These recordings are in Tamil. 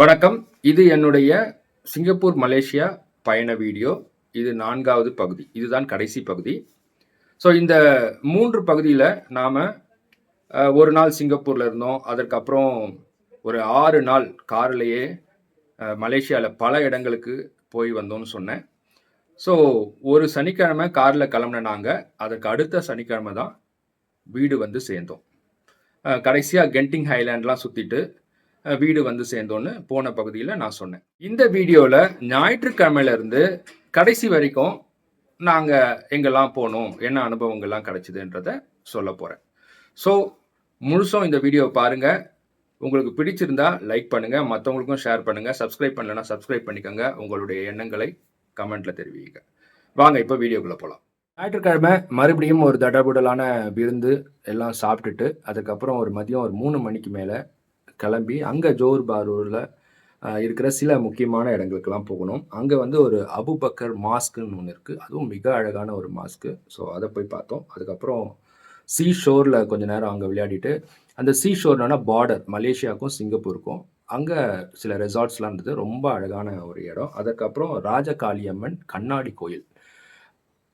வணக்கம். இது என்னுடைய சிங்கப்பூர் மலேசியா பயண வீடியோ. இது நான்காவது பகுதி. இதுதான் கடைசி பகுதி. ஸோ இந்த மூன்று பகுதியில் நாம் ஒரு நாள் சிங்கப்பூரில் இருந்தோம். அதற்கப்புறம் ஒரு ஆறு நாள் கார்லேயே மலேசியாவில் பல இடங்களுக்கு போய் வந்தோம்னு சொன்னேன். ஸோ ஒரு சனிக்கிழமை காரில் கிளம்புன நாங்கள் அதற்கு அடுத்த சனிக்கிழமை தான் வீடு வந்து சேர்ந்தோம். கடைசியாக கென்டிங் ஹைலேண்ட்லாம் சுற்றிட்டு வீடு வந்து சேர்ந்தோன்னு போன பகுதியில் நான் சொன்னேன். இந்த வீடியோவில் ஞாயிற்றுக்கிழமையிலேருந்து கடைசி வரைக்கும் நாங்கள் எங்கெல்லாம் போனோம் என்ன அனுபவங்கள்லாம் கிடைச்சிதுன்றத சொல்ல போகிறேன் ஸோ முழுசும் இந்த வீடியோ பாருங்கள் உங்களுக்கு பிடிச்சிருந்தா லைக் பண்ணுங்கள் மற்றவங்களுக்கும் ஷேர் பண்ணுங்கள் சப்ஸ்கிரைப் பண்ணலன்னா சப்ஸ்கிரைப் பண்ணிக்கோங்க. உங்களுடைய எண்ணங்களை கமெண்ட்டில் தெரிவிங்க. வாங்க இப்போ வீடியோக்குள்ளே போகலாம் ஞாயிற்றுக்கிழமை மறுபடியும் ஒரு தடபுடலான விருந்து எல்லாம் சாப்பிட்டுட்டு அதுக்கப்புறம் ஒரு மதியம் ஒரு மூணு மணிக்கு மேலே கிளம்பி அங்கே ஜோர் பாரூரில் இருக்கிற சில முக்கியமான இடங்களுக்கெல்லாம் போகணும். அங்கே வந்து ஒரு அபுபக்கர் மாஸ்க்குன்னு ஒன்று இருக்குது அதுவும் மிக அழகான ஒரு மாஸ்க்கு ஸோ அதை போய் பார்த்தோம். அதுக்கப்புறம் சீ ஷோரில் கொஞ்ச நேரம் அங்கே விளையாடிட்டு அந்த சீ ஷோர்னா பார்டர் மலேசியாவுக்கும் சிங்கப்பூருக்கும் அங்கே சில ரெசார்ட்ஸ்லாம் இருந்தது. ரொம்ப அழகான ஒரு இடம். அதுக்கப்புறம் ராஜகாளியம்மன் கண்ணாடி கோயில்.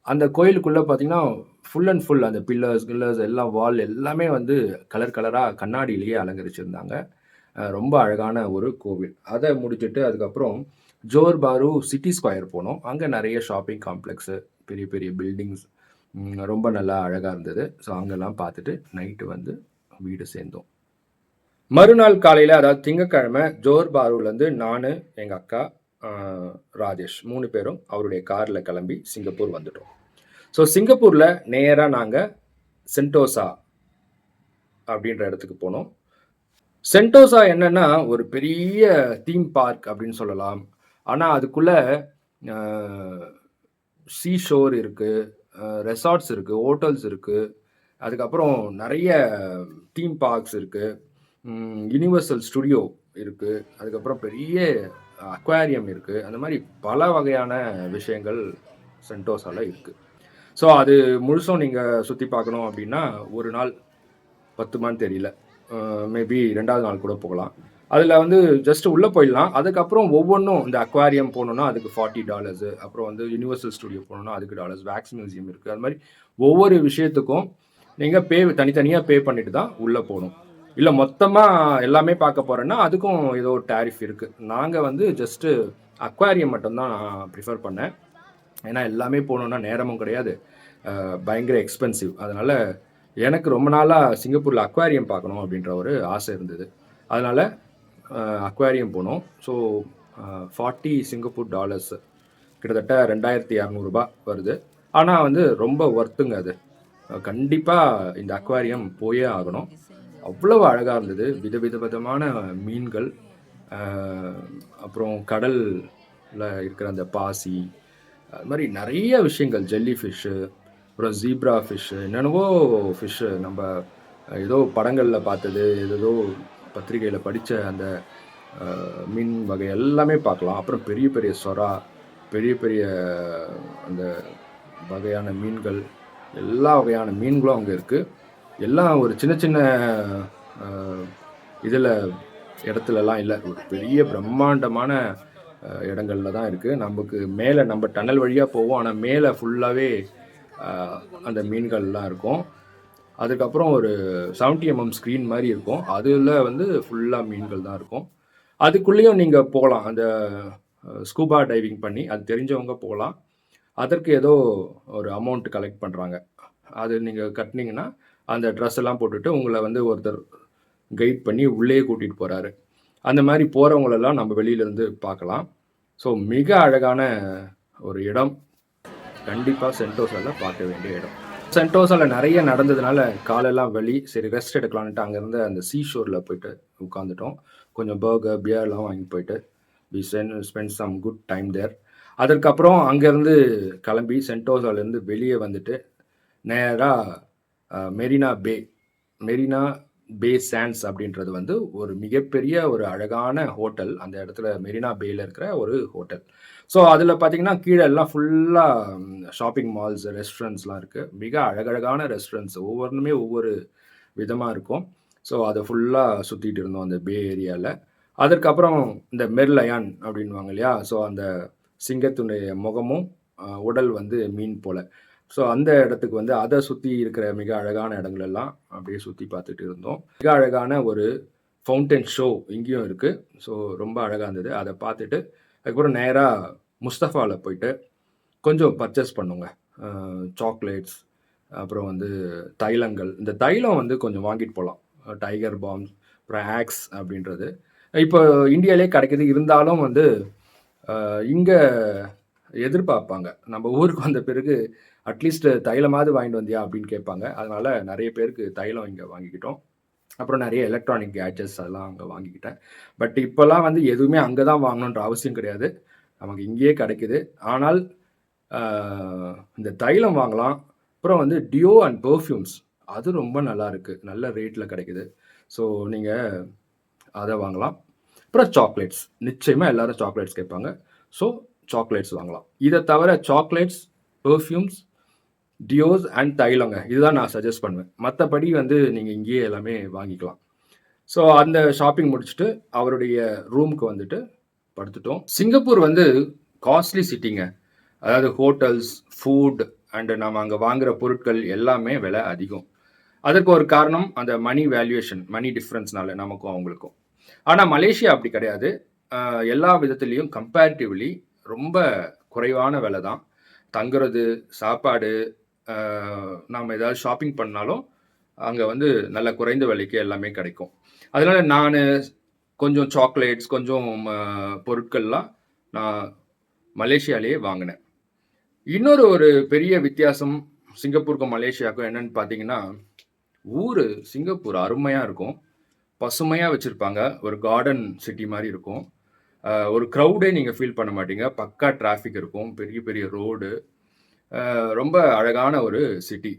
அந்த கோயிலுக்குள்ளே பார்த்தீங்கன்னா ஃபுல் அண்ட் ஃபுல் அந்த பில்லர்ஸ் கில்லர்ஸ் எல்லாம் வால் எல்லாமே வந்து கலர் கலராக கண்ணாடியிலேயே அலங்கரிச்சிருந்தாங்க. ரொம்ப அழகான ஒரு கோவில். அதை முடிச்சுட்டு அதுக்கப்புறம் ஜோர் பாரு சிட்டி ஸ்கொயர் போனோம். அங்கே நிறைய ஷாப்பிங் காம்ப்ளெக்ஸு பெரிய பெரிய பில்டிங்ஸ் ரொம்ப நல்லா அழகாக இருந்தது. ஸோ அங்கெல்லாம் பார்த்துட்டு நைட்டு வந்து வீடு சேர்ந்தோம். மறுநாள் காலையில் அதாவது திங்கக்கிழமை ஜோர் பாரூர்லேருந்து நான் எங்கள் அக்கா ராஜேஷ் மூணு பேரும் அவருடைய காரில் கிளம்பி சிங்கப்பூர் வந்துட்டோம். ஸோ சிங்கப்பூரில் நேராக நாங்கள் சென்டோசா அப்படின்ற இடத்துக்கு போனோம். சென்டோசா என்னன்னா ஒரு பெரிய தீம் பார்க் அப்படின்னு சொல்லலாம். ஆனால் அதுக்குள்ள சீ ஷோர் இருக்குது ரெசார்ட்ஸ் இருக்குது ஹோட்டல்ஸ் இருக்குது அதுக்கப்புறம் நிறைய தீம் பார்க்ஸ் இருக்குது யூனிவர்சல் ஸ்டுடியோ இருக்குது அதுக்கப்புறம் பெரிய அக்வாரியம் இருக்குது அந்த மாதிரி பல வகையான விஷயங்கள் சென்டோசாவில் இருக்குது ஸோ அது முழுசும் நீங்கள் சுற்றி பார்க்கணும் அப்படின்னா ஒரு நாள் பத்துமான்னு தெரியல. மேபி ரெண்டாவது நாள் கூட போகலாம். அதில் வந்து ஜஸ்ட் உள்ளே போயிடலாம். அதுக்கப்புறம் ஒவ்வொன்றும் இந்த அக்வாரியம் போகணுன்னா அதுக்கு ஃபார்ட்டி டாலர்ஸ் அப்புறம் வந்து யூனிவர்சல் ஸ்டுடியோ போகணுன்னா அதுக்கு டாலர்ஸ் வேக்ஸ் மியூசியம் இருக்குது அது மாதிரி ஒவ்வொரு விஷயத்துக்கும் நீங்கள் பே தனித்தனியாக பே பண்ணிட்டு தான் உள்ளே போகணும். இல்லை மொத்தமாக எல்லாமே பார்க்க போகிறேன்னா அதுக்கும் ஏதோ ஒரு டேரிஃப் இருக்குது நாங்கள் வந்து ஜஸ்ட்டு அக்வாரியம் மட்டும்தான் நான் ப்ரிஃபர் பண்ணேன். ஏன்னா எல்லாமே போகணுன்னா நேரமும் கிடையாது. பயங்கர எக்ஸ்பென்சிவ் அதனால் எனக்கு ரொம்ப நாளாக சிங்கப்பூரில் அக்வாரியம் பார்க்கணும் அப்படின்ற ஒரு ஆசை இருந்தது. அதனால் அக்வாரியம் போனோம். ஸோ ஃபார்ட்டி சிங்கப்பூர் டாலர்ஸ் கிட்டத்தட்ட ரெண்டாயிரத்தி இரநூறுபா வருது. ஆனால் வந்து ரொம்ப ஒர்த்துங்க அது. கண்டிப்பாக இந்த அக்வாரியம் போயே ஆகணும். அவ்வளவு அழகாக இருந்தது. விதவித விதமான மீன்கள் அப்புறம் கடலில் இருக்கிற அந்த பாசி அது மாதிரி நிறைய விஷயங்கள் ஜெல்லி ஃபிஷ்ஷு அப்புறம் ஜீப்ரா ஃபிஷ்ஷு என்னென்னவோ ஃபிஷ்ஷு நம்ம ஏதோ படங்களில் பார்த்தது ஏதோ பத்திரிகையில் படித்த அந்த மீன் வகை எல்லாமே பார்க்கலாம். அப்புறம் பெரிய பெரிய சொரா பெரிய பெரிய அந்த வகையான மீன்கள் எல்லா வகையான மீன்களும் அங்கே இருக்குது எல்லாம் ஒரு சின்ன சின்ன இதில் இடத்துலலாம் இல்லை. ஒரு பெரிய பிரம்மாண்டமான இடங்களில் இடங்கள்ல தான் இருக்குது நமக்கு மேலே நம்ம டனல் வழியாக போவோம். ஆனால் மேலே ஃபுல்லாகவே அந்த மீன்கள்லாம் இருக்கும். அதுக்கப்புறம் ஒரு 70 எம்எம் ஸ்க்ரீன் மாதிரி இருக்கும். அதில் வந்து ஃபுல்லாக மீன்கள் தான் இருக்கும். அதுக்குள்ளேயும் நீங்கள் போகலாம். அந்த ஸ்கூபா டைவிங் பண்ணி அது தெரிஞ்சவங்க போகலாம். அதற்கு ஏதோ ஒரு அமௌண்ட் கலெக்ட் பண்ணுறாங்க அது நீங்கள் கட்டினீங்கன்னா அந்த ட்ரெஸ் எல்லாம் போட்டுட்டு உங்களை வந்து ஒருத்தர் கைட் பண்ணி உள்ளே கூட்டிகிட்டு போகிறாரு அந்த மாதிரி போகிறவங்களெல்லாம் நம்ம வெளியிலேருந்து பார்க்கலாம். ஸோ மிக அழகான ஒரு இடம். கண்டிப்பாக சென்டோசாவில் பார்க்க வேண்டிய இடம். சென்டோசாவில் நிறைய நடந்ததுனால காலெல்லாம் வெளி சரி ரெஸ்ட் எடுக்கலான்ட்டு அங்கேருந்து அந்த சீ ஷோரில் போயிட்டு உட்காந்துட்டோம் கொஞ்சம் பர்கர் பியர்லாம் வாங்கி போயிட்டு we then spend some good time there அதற்கப்புறம் அங்கேருந்து கிளம்பி சென்டோசாலேருந்து வெளியே வந்துட்டு நேராக Marina Bay Marina Bay Sands அப்படின்றது வந்து ஒரு மிகப்பெரிய ஒரு அழகான ஹோட்டல். அந்த இடத்துல மெரினா பேயில் இருக்கிற ஒரு ஹோட்டல். ஸோ அதில் பார்த்தீங்கன்னா கீழே எல்லாம் ஃபுல்லாக ஷாப்பிங் மால்ஸ் ரெஸ்டாரண்ட்ஸ்லாம் இருக்குது மிக அழகழகான ரெஸ்டாரண்ட்ஸ் ஒவ்வொன்றுமே ஒவ்வொரு விதமாக இருக்கும். ஸோ அதை ஃபுல்லாக சுற்றிட்டு இருந்தோம் அந்த பே ஏரியாவில் அதற்கப்புறம் இந்த மெர்லயான் அப்படின்வாங்க இல்லையா? ஸோ அந்த சிங்கத்துடைய முகமும் உடல் வந்து மீன் போல். ஸோ அந்த இடத்துக்கு வந்து அதை சுற்றி இருக்கிற மிக அழகான இடங்கள் எல்லாம் அப்படியே சுற்றி பார்த்துட்டு இருந்தோம். மிக அழகான ஒரு ஃபவுண்டன் ஷோ இங்கேயும் இருக்குது ஸோ ரொம்ப அழகாக இருந்தது. அதை பார்த்துட்டு அதுக்கப்புறம் நேராக முஸ்தஃபாவில் போயிட்டு கொஞ்சம் பர்ச்சேஸ் பண்ணுங்க. சாக்லேட்ஸ் அப்புறம் வந்து தைலங்கள். இந்த தைலம் வந்து கொஞ்சம் வாங்கிட்டு போகலாம் டைகர் பாம்ஸ் அப்புறம் ஆக்ஸ் அப்படின்றது. இப்போ இந்தியாவிலே கிடைக்கிது இருந்தாலும் வந்து இங்கே எதிர்பார்ப்பாங்க. நம்ம ஊருக்கு வந்த பிறகு அட்லீஸ்ட் தைலமாவது வாங்கிட்டு வந்தியா அப்படின்னு கேட்பாங்க. அதனால நிறைய பேருக்கு தைலம் இங்கே வாங்கிக்கிட்டோம். அப்புறம் நிறைய எலக்ட்ரானிக் கேட்ஜெட்ஸ் அதெல்லாம் அங்கே வாங்கிக்கிட்டேன். பட் இப்போல்லாம் வந்து எதுவுமே அங்கே தான் வாங்கணுன்ற அவசியம் கிடையாது. நமக்கு இங்கேயே கிடைக்குது. ஆனால் இந்த தைலம் வாங்கலாம். அப்புறம் வந்து டியோ அண்ட் பர்ஃப்யூம்ஸ் அது ரொம்ப நல்லா இருக்குது நல்ல ரேட்டில் கிடைக்குது. ஸோ நீங்கள் அதை வாங்கலாம். அப்புறம் சாக்லேட்ஸ் நிச்சயமாக எல்லோரும் சாக்லேட்ஸ் கேட்பாங்க. ஸோ சாக்லேட்ஸ் வாங்கலாம். இதை தவிர சாக்லேட்ஸ் பர்ஃப்யூம்ஸ் டியோஸ் அண்ட் தைலங்க இதுதான் நான் சஜஸ்ட் பண்ணுவேன். மற்றபடி வந்து நீங்கள் இங்கேயே எல்லாமே வாங்கிக்கலாம். ஸோ அந்த ஷாப்பிங் முடிச்சுட்டு அவருடைய ரூமுக்கு வந்துட்டு படுத்துட்டோம். சிங்கப்பூர் வந்து காஸ்ட்லி சிட்டிங்க அதாவது ஹோட்டல்ஸ் ஃபுட் அண்டு நம்ம அங்கே வாங்குகிற பொருட்கள் எல்லாமே விலை அதிகம். அதற்கு ஒரு காரணம் அந்த மணி வேல்யூவேஷன் மணி டிஃப்ரென்ஸ்னால நமக்கும் அவங்களுக்கும். ஆனால் மலேசியா அப்படி கிடையாது. எல்லா விதத்துலேயும் கம்பேரிட்டிவ்லி ரொம்ப குறைவான விலை தான் தங்குறது சாப்பாடு நாம் ஏதாவது ஷாப்பிங் பண்ணாலும் அங்கே வந்து நல்ல குறைந்த விலைக்கு எல்லாமே கிடைக்கும். அதனால் நான் கொஞ்சம் சாக்லேட்ஸ் கொஞ்சம் பொருட்கள்லாம் நான் மலேசியாலேயே வாங்கினேன். இன்னொரு ஒரு பெரிய வித்தியாசம் சிங்கப்பூருக்கும் மலேசியாவுக்கும் என்னன்னு பார்த்தீங்கன்னா ஊர் சிங்கப்பூர் அருமையாக இருக்கும். பசுமையாக வச்சுருப்பாங்க. ஒரு கார்டன் சிட்டி மாதிரி இருக்கும். ஒரு க்ரௌடே நீங்கள் ஃபீல் பண்ண மாட்டீங்க. பக்கா டிராஃபிக் இருக்கும். பெரிய பெரிய ரோடு ரொம்ப அழகான ஒரு சிட்டி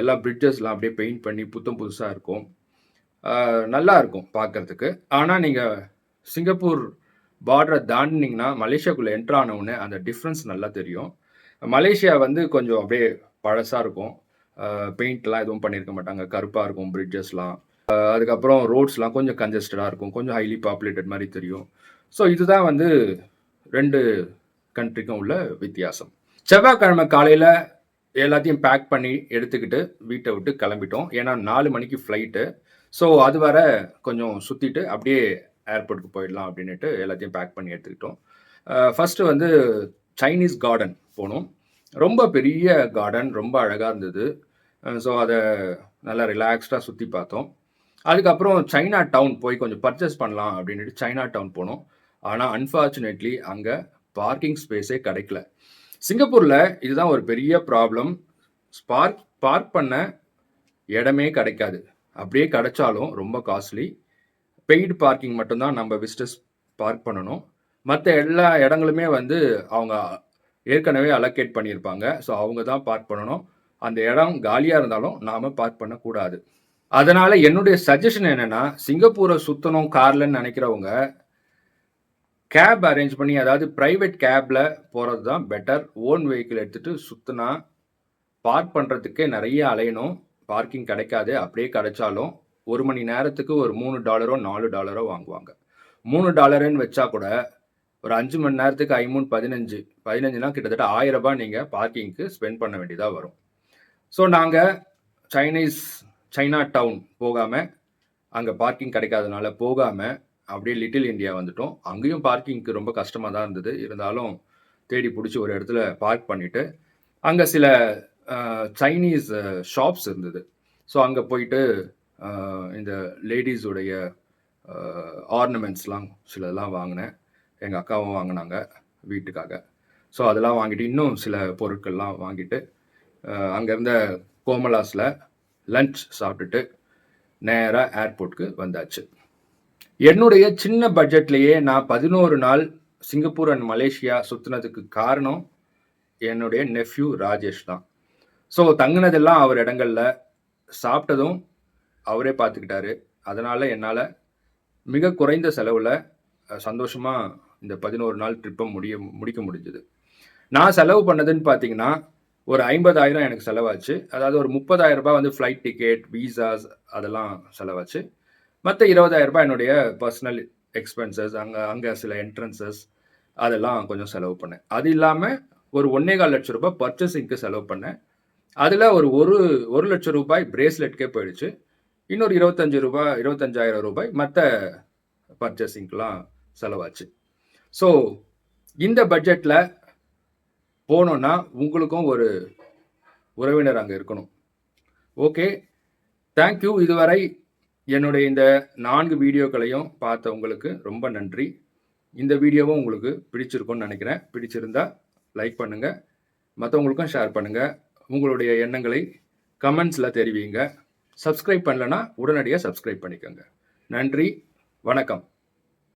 எல்லா பிரிட்ஜஸ்லாம் அப்படியே பெயிண்ட் பண்ணி புத்தம் புதுசாக இருக்கும். நல்லா இருக்கும் பார்க்கறதுக்கு. ஆனால் நீங்கள் சிங்கப்பூர் பார்டரை தாண்டினீங்கன்னா மலேசியாக்குள்ளே என்ட்ரு அந்த டிஃப்ரென்ஸ் நல்லா தெரியும். மலேசியா வந்து கொஞ்சம் அப்படியே பழசாக இருக்கும். பெயிண்ட்லாம் எதுவும் பண்ணியிருக்க மாட்டாங்க. கருப்பாக இருக்கும் பிரிட்ஜஸ்லாம் அதுக்கப்புறம் ரோட்ஸ்லாம் கொஞ்சம் கன்ஜஸ்டடாக இருக்கும். கொஞ்சம் ஹைலி பாப்புலேட்டட் மாதிரி தெரியும். ஸோ இதுதான் வந்து ரெண்டு கண்ட்ரிக்கும் உள்ள வித்தியாசம். செவ்வாய்க்கிழமை காலையில் எல்லாத்தையும் பேக் பண்ணி எடுத்துக்கிட்டு வீட்டை விட்டு கிளம்பிட்டோம். ஏன்னா நாலு மணிக்கு ஃப்ளைட்டு ஸோ அது வர கொஞ்சம் சுற்றிட்டு அப்படியே ஏர்போர்ட்டுக்கு போயிடலாம் அப்படின்னுட்டு எல்லாத்தையும் பேக் பண்ணி எடுத்துக்கிட்டோம். ஃபஸ்ட்டு வந்து சைனீஸ் கார்டன் போனோம். ரொம்ப பெரிய கார்டன் ரொம்ப அழகாக இருந்தது. ஸோ அதை நல்லா ரிலாக்ஸ்டாக சுற்றி பார்த்தோம். அதுக்கப்புறம் சைனா டவுன் போய் கொஞ்சம் பர்ச்சேஸ் பண்ணலாம் அப்படின்ட்டு சைனா டவுன் போனோம். ஆனால் அன்ஃபார்ச்சுனேட்லி அங்கே பார்க்கிங் ஸ்பேஸே கிடைக்கல. சிங்கப்பூரில் இதுதான் ஒரு பெரிய ப்ராப்ளம் ஸ்பார்க் பார்க் பண்ண இடமே கிடைக்காது. அப்படியே கிடைச்சாலும் ரொம்ப காஸ்ட்லி பெய்டு பார்க்கிங் மட்டும்தான் நம்ம விசிட்டர்ஸ் பார்க் பண்ணணும். மற்ற எல்லா இடங்களுமே வந்து அவங்க ஏற்கனவே அலோகேட் பண்ணியிருப்பாங்க. ஸோ அவங்க தான் பார்க் பண்ணணும். அந்த இடம் காலியாக இருந்தாலும் நாம் பார்க் பண்ணக்கூடாது. அதனால் என்னுடைய சஜஷன் என்னென்னா சிங்கப்பூரை சுற்றணும் கார்லன்னு நினைக்கிறவங்க கேப் அரேஞ்ச் பண்ணி அதாவது ப்ரைவேட் கேப்ல போகிறது தான் பெட்டர் ஓன் வெஹிக்கிள் எடுத்துட்டு சுற்றினா பார்க் பண்ணுறதுக்கே நிறைய அலையணும். பார்க்கிங் கிடைக்காது அப்படியே கிடைச்சாலும் ஒரு மணி நேரத்துக்கு ஒரு மூணு டாலரோ நாலு டாலரோ வாங்குவாங்க. மூணு டாலருன்னு வச்சா கூட ஒரு அஞ்சு மணி நேரத்துக்கு ஐமூணு பதினஞ்சு பதினஞ்சுனா கிட்டத்தட்ட ஆயிரம் ரூபாய் நீங்கள் பார்க்கிங்க்கு ஸ்பெண்ட் பண்ண வேண்டியதாக வரும். ஸோ நாங்கள் சைனீஸ் சைனா டவுன் போகாமல் அங்கே பார்க்கிங் கிடைக்காதனால போகாமல் அப்படியே லிட்டில் இந்தியா வந்துட்டோம். அங்கேயும் பார்க்கிங்க்கு ரொம்ப கஷ்டமாக தான் இருந்தது. இருந்தாலும் தேடி பிடிச்சி ஒரு இடத்துல பார்க் பண்ணிவிட்டு அங்கே சில சைனீஸ் ஷாப்ஸ் இருந்தது. ஸோ அங்கே போயிட்டு இந்த லேடிஸுடைய ஆர்னமெண்ட்ஸ்லாம் சிலதெல்லாம் வாங்கினேன். எங்கள் அக்காவும் வாங்கினாங்க வீட்டுக்காக. ஸோ அதெல்லாம் வாங்கிட்டு இன்னும் சில பொருட்கள்லாம் வாங்கிட்டு அங்கேருந்த இருந்த கோமலாஸில் லன்ச் சாப்பிட்டுட்டு நேராக ஏர்போர்ட்டுக்கு வந்தாச்சு. என்னுடைய சின்ன பட்ஜெட்லேயே நான் பதினோரு நாள் சிங்கப்பூர் அண்ட் மலேசியா சுற்றுனதுக்கு காரணம் என்னுடைய நெஃப்யூ ராஜேஷ் தான். ஸோ தங்கினதெல்லாம் அவர் இடங்களில். சாப்பிட்டதும் அவரே பார்த்துக்கிட்டாரு அதனால் என்னால் மிக குறைந்த செலவில் சந்தோஷமாக இந்த பதினோரு நாள் ட்ரிப்பை முடிய முடிக்க முடிஞ்சது. நான் செலவு பண்ணதுன்னு பார்த்தீங்கன்னா ஒரு ஐம்பதாயிரம் எனக்கு செலவாச்சு. அதாவது ஒரு முப்பதாயிரம் ரூபாய் வந்து ஃப்ளைட் டிக்கெட் வீசாஸ் அதெல்லாம் செலவாச்சு. மற்ற இருபதாயிரம் ரூபாய் என்னுடைய பர்சனல் எக்ஸ்பென்சஸ் அங்கே அங்கே சில என்ட்ரன்சஸ் அதெல்லாம் கொஞ்சம் செலவு பண்ணேன். அது இல்லாமல் ஒரு ஒன்றே கால் லட்ச ரூபாய் பர்ச்சேசிங்க்கு செலவு பண்ணேன். அதில் ஒரு ஒரு ஒரு லட்சம் ரூபாய் பிரேஸ்லெட்கே போயிடுச்சு. இன்னொரு இருபத்தஞ்சு ரூபாய் இருபத்தஞ்சாயிரம் ரூபாய் மற்ற பர்ச்சேசிங்க்கெலாம் செலவாச்சு. ஸோ இந்த பட்ஜெட்டில் போனோன்னா உங்களுக்கும் ஒரு உறவினர் அங்கே இருக்கணும். ஓகே தேங்க்யூ இதுவரை என்னுடைய இந்த நான்கு வீடியோக்களையும் பார்த்த உங்களுக்கு ரொம்ப நன்றி. இந்த வீடியோவும் உங்களுக்கு பிடிச்சிருக்கும்னு நினைக்கிறேன். பிடிச்சிருந்தா லைக் பண்ணுங்கள் மற்றவங்களுக்கும் ஷேர் பண்ணுங்கள் உங்களுடைய எண்ணங்களை கமெண்ட்ஸில் தெரிவிங்க. சப்ஸ்கிரைப் பண்ணலன்னா உடனடியாக சப்ஸ்கிரைப் பண்ணிக்கோங்க. நன்றி. வணக்கம்.